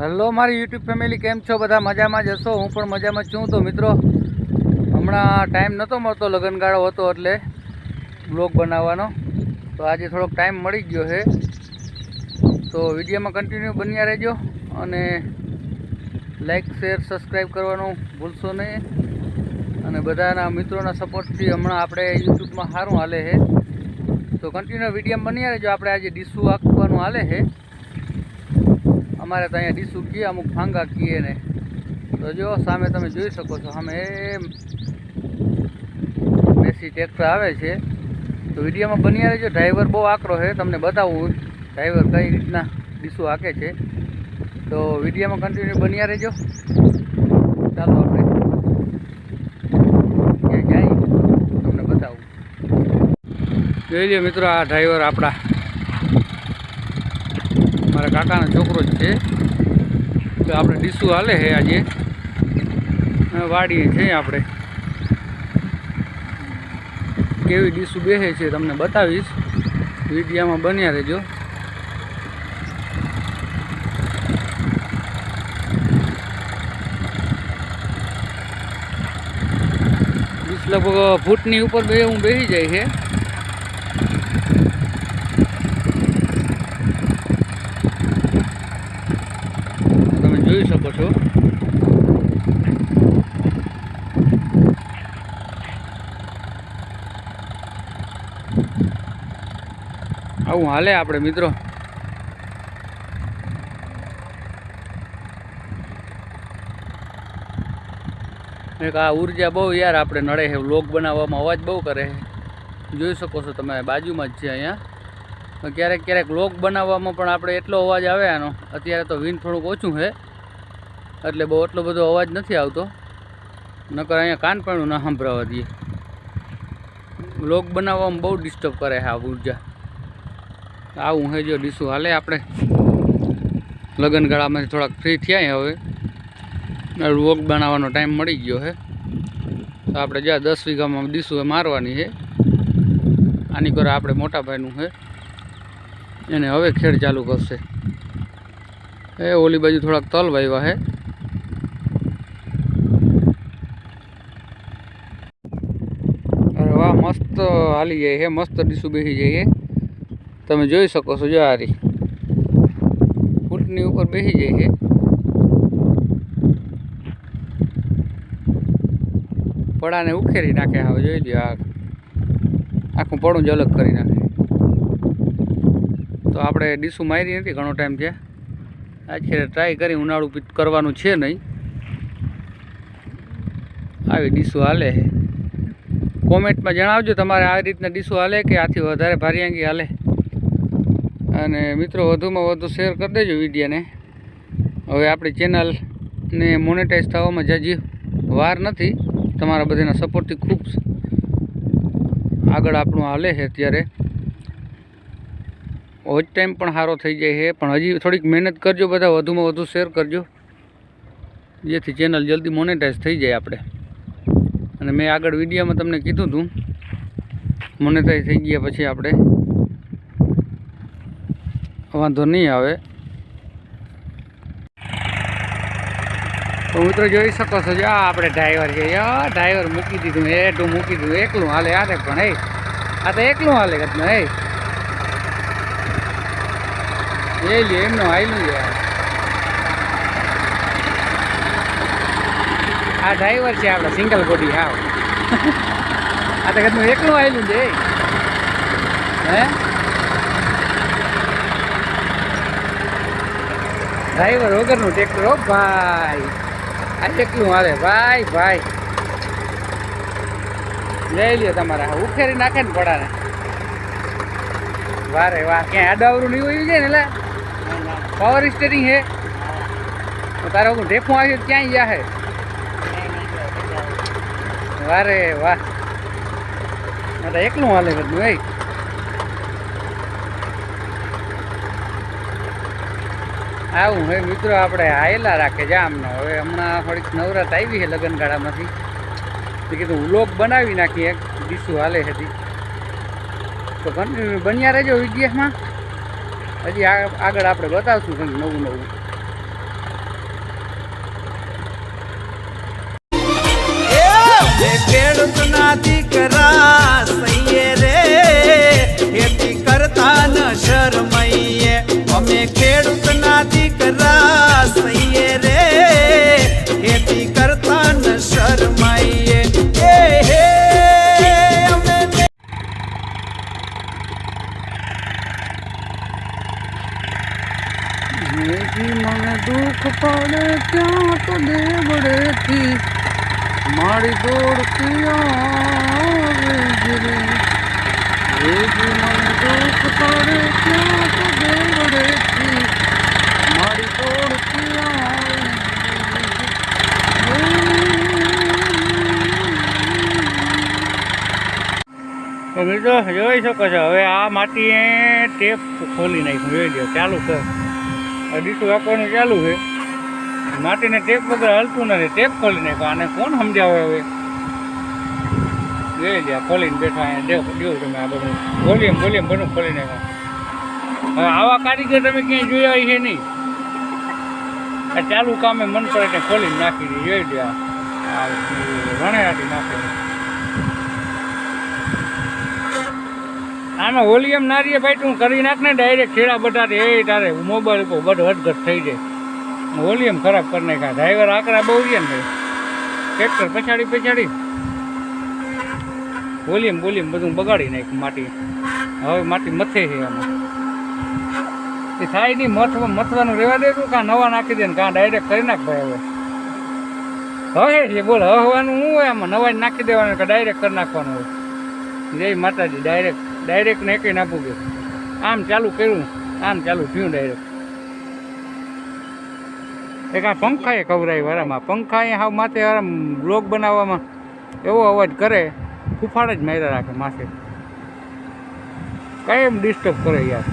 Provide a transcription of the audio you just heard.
Hello, મારી YouTube family, કેમ છો? બધા મજામાં જ હશો? હું પણ મજામાં છું. તો મિત્રો, હમણાં ટાઈમ નહોતો મળતો, લગ્નગાળો હતો એટલે બ્લોગ બનાવવાનો. તો આજે થોડોક ટાઈમ મળી ગયો છે. તો વિડીયોમાં કન્ટિન્યુ બન્યા રહેજો અને લાઈક શેર સબસ્ક્રાઈબ કરવાનું ભૂલશો નહીં. અને બધાના મિત્રોના સપોર્ટથી હમણાં આપણે યુટ્યુબમાં સારું હાલે છે. તો કન્ટિન્યુ વિડીયોમાં બન્યા રહેજો. આપણે આજે ડીસું આપવાનું હાલે છે. અમારે તો અહીંયા ડીસુ કીએ, અમુક ફાંગા કીએ ને. તો જો, સામે તમે જોઈ શકો છો સામે બેસી ટ્રેક્ટર આવે છે. તો વિડીયોમાં બન્યા રહેજો. ડ્રાઈવર બહુ આકરો છે, તમને બતાવું. ડ્રાઈવર કઈ રીતના ડીસુ હાકે છે. તો વિડીયોમાં કન્ટિન્યુ બન્યા રહેજો. ચાલો આપણે ત્યાં જાય તમને બતાવું. જોઈ લો મિત્રો, આ ડ્રાઈવર આપણા મારા કાકાનો છોકરો જ છે. તો આપણે ડીસુ હાલે છે આજે. વાડીએ છે આપણે. કેવી ડીસું બેસે છે તમને બતાવીશ. વિડીયામાં બન્યા રહેજો. લગભગ ફૂટની ઉપર બે હું બેસી જાય છે તમે જોઈ શકો છો? આવું હાલે આપણે મિત્રો. એક આ ઊર્જા બહુ યાર આપણે નડે છે લોક બનાવવામાં અવાજ બહુ કરે છે. જોઈ શકો છો તમે, બાજુમાં જ છે અહીંયા. ક્યારેક ક્યારેક લોક બનાવવામાં પણ આપણે એટલો અવાજ આવે આનો. અત્યારે તો વિન થોડુંક ઓછું છે. એટલે બહુ એટલો બધો અવાજ નથી આવતો. નકર અહીંયા કાન ના સંભળાવા દઈએ. લોક બનાવવામાં બહુ ડિસ્ટર્બ કરે છે આ ઊર્જા. આવું હે જો ડીસું હાલે આપણે. લગ્નગાળામાંથી થોડાક ફ્રી થયા હવે. લોક બનાવવાનો ટાઈમ મળી ગયો છે તો આપણે જ્યાં દસ વીઘામાં ડીસું મારવાની છે આની કરે આપણે મોટા ભાઈનું છે એને હવે ખેડ ચાલુ કરશે. એ ઓલી બાજુ થોડાક તલ વાવ્યા છે અરે વાહ મસ્ત હાલી જાય છે, મસ્ત ડીસું બેસી જાય છે. તમે જોઈ શકો છો, જો હારી ફૂટની ઉપર બેસી જાય છે. પડાને ઉખેરી નાખે, હવે જોઈ લો આ. આખું પડું જ અલગ કરી નાખે. તો આપણે ડીસું મારી નથી, ઘણો ટાઈમ છે. આખરે ટ્રાય કરી, ઉનાળું કરવાનું છે નહીં. આવી ડીસું હાલે છે. કોમેન્ટમાં જણાવજો તમારે આ રીતના ડીશો હાલે કે આથી વધારે ભારિયાંગી હાલે. અને મિત્રો, વધુમાં વધુ શેર કરી દેજો વિડીયોને. હવે આપણી ચેનલને મોનેટાઈઝ થવામાં જજી વાર નથી. તમારા બધાના સપોર્ટથી ખૂબ આગળ આપણું હાલે છે અત્યારે. હોજ ટાઈમ પણ સારો થઈ જાય છે, પણ હજી થોડીક મહેનત કરજો બધા, વધુમાં વધુ શેર કરજો. જેથી ચેનલ જલ્દી મોનેટાઈઝ થઈ જાય આપણે. અને મેં આગળ વિડીયોમાં તમને કીધું હતું મોનેટાઈઝ થઈ ગયા પછી આપણે. વાંધો નહીં આવે. તો મિત્રો જોઈ શકો છો જો આપણે ડ્રાઈવર છે. યા ડ્રાઈવર મૂકી દીધું. એટું મૂકી દીધું. એકલું હાલે હાલે પણ એ આ તો એકલું હાલે કદનું એ એ એમનું હાલ્યું છે આ ડ્રાઈવર છે આપણે સિંગલ બોડી હા આ તો ઘરનું એકલું આવેલું છે હે? ડ્રાઈવર વગરનું ટ્રેક્ટર હો ભાઈ. આ એકલું હાલે ભાઈ ભાઈ. લઈ લ્યો તમારે ઉખેરી નાખે ને પડાને વારે વાહ ક્યાંય આડાવરું નહીં હોય છે ને એટલે પાવર સ્ટેરિંગ હે. તારે હું ઢેફું આવ્યું ક્યાંય જા હે? વારે, વાહ. આ એકલું હાલે બધું એ આવું હવે મિત્રો, આપણે આયેલા રાખે છે આમનો હવે હમણાં થોડીક નવરાત આવી છે લગ્નગાળામાંથી. તો કીધું, વ્લોગ બનાવી નાખીએ એક. ડીસું હાલે હતી તો બન્યા રહેજો વિડીયોમાં હજી આગળ આપણે બતાવશું કંઈક નવું નવું. ખેતના દીકરા સૈયે રે ખેતી કરતા ન શરમાઈએ મને દુઃખ પડે ક્યાં તો દેવડેથી મારી દોડતી આવે મને દુઃખ પડે તો જોઈ શકો છો. હવે આ માટી ટેપ ખોલી નાખ્યું. જોઈ લો ચાલુ કર. અડીસું આપવાનું ચાલુ છે. માટીને ટેપ વગર હલતું નથી. ટેપ ખોલી નાખ્યો. આને કોણ સમજાવે હવે? જોઈ લે ખોલીને બેઠા અહીંયા. દેવ તમે આ બધું. વોલ્યુમ વોલ્યુમ બધું ખોલી નાખ્યા. હવે આવા કારીગર તમે ક્યાંય જોયા છે નહીં. આ ચાલુ કામે મન કરે ત્યાં ખોલીને નાખી દે. જોઈ લે આ. રણે નાખી આમાં વોલ્યુમ નારીએ ભાઈ, તું કરી નાખ ને ડાયરેક્ટ ખેડા બટાટે. એ તારે મોબાઈલ ઉપર બધ હટઘટ થઈ જાય. વોલ્યુમ ખરાબ કરી નાખ્યા. ડ્રાઈવર આકરા બહુ રહ્યા ને ટ્રેક્ટર પછાડી પછાડી. વોલ્યુમ વોલ્યુમ બધું બગાડી નાખ્યું માટી. હવે માટી મથે છે આમાં. એ થાય નહીં, મથવા, મથવાનું રહેવા દે તું, કાં નવા નાખી દે ને કાં ડાયરેક્ટ કરી નાખ ભાઈ હવે. હવે છે, બોલ, હવાનું શું હોય આમાં? નવા નાખી દેવાનું કે ડાયરેક્ટ કરી નાખવાનું હોય? જય માતાજી ડાયરેક્ટ ડાયરેક્ટ ને એકઈ નાખું કે આમ ચાલુ કર્યું, આમ ચાલુ થયું ડાયરેક્ટ એક આ પંખાએ કવરાય વારામાં. પંખાએ હાવ માથે આરામ બ્લોક બનાવવામાં એવો અવાજ કરે, ફૂફાડ જ માર્યા રાખે માથે. કાયમ ડિસ્ટર્બ કરે યાર.